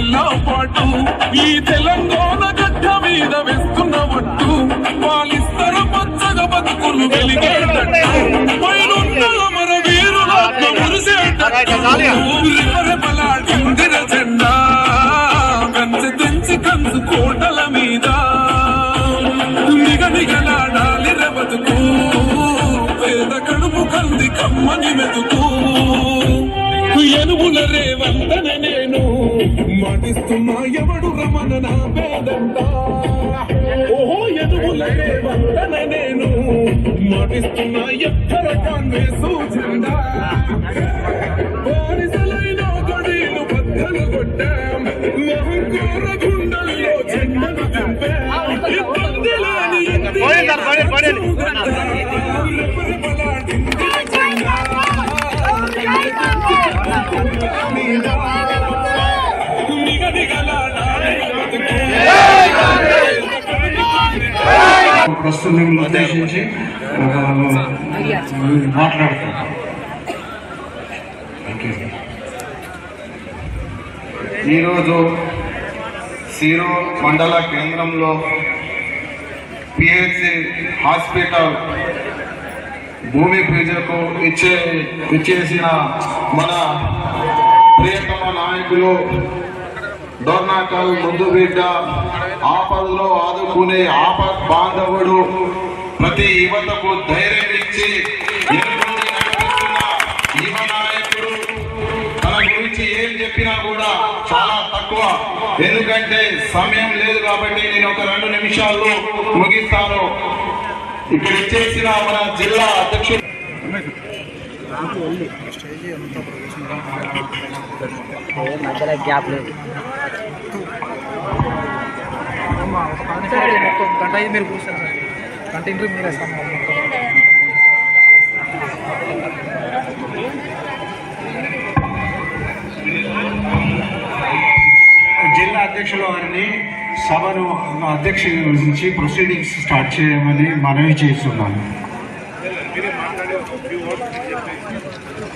పదేళ్ళ పాటు ఈ తెలంగాణ గడ్డ మీద వేస్తున్న ఒట్టు. పాలిస్తర పచ్చగా బతుకులు వెలిగేటట్టు. పైనున్న మన వీరులాత్మ మురిసేటట్టు. రెపరెపలాడిందిర జెండా. కంచె తెంచి కంచు కోటల మీద. నిగ నిగలాడాలి బతుకు. పేద కడుపు కంది కమ్మని మెతుకు ఎనుగుల రేవంతన నేను. మాటిస్తున్నా ఎవడు రమణ నా పేదంట ఓహో ఎనుగుల రేవంతన నేను మాటిస్తున్నా ఎక్కర కాంగ్రెస్ జెండా బానిసలైన గడీలు బద్దలు కొట్టాం మహంకార గుండెల్లో జెండను దింపాం ఇబ్బంది లేని ఇంటి రెపరెపలాడింది జెండా. ప్రస్తుతం ఉద్దేశించి ఒక ఈరోజు సీరో మండల కేంద్రంలో పిహెచ్సి హాస్పిటల్ భూమి పూజకు ఇచ్చే ఇచ్చేసిన మన ప్రియతమ నాయకులు డోర్నాకల్ ముందు బిడ్డ. ఆపదలో ఆదుకునే ఆపద్ బాంధవుడు ప్రతి యువతకు ధైర్యం ఇచ్చి యువ నాయకుడు. తన గురించి ఏం చెప్పినా కూడా చాలా తక్కువ. ఎందుకంటే సమయం లేదు కాబట్టి నేను ఒక రెండు నిమిషాల్లో ముగిస్తాను. ఇక్కడ ఇచ్చేసిన మన జిల్లా అధ్యక్షుడు. మధ్యలో గ్యాప్ లేదు. మొత్తం గంట మీరు కూర్చారు సార్. గంట ఇంటర్వ్యూ జిల్లా అధ్యక్షుల వారిని సభను అధ్యక్ష నుంచి ప్రొసీడింగ్స్ స్టార్ట్ చేయమని మనవి చేస్తున్నాను.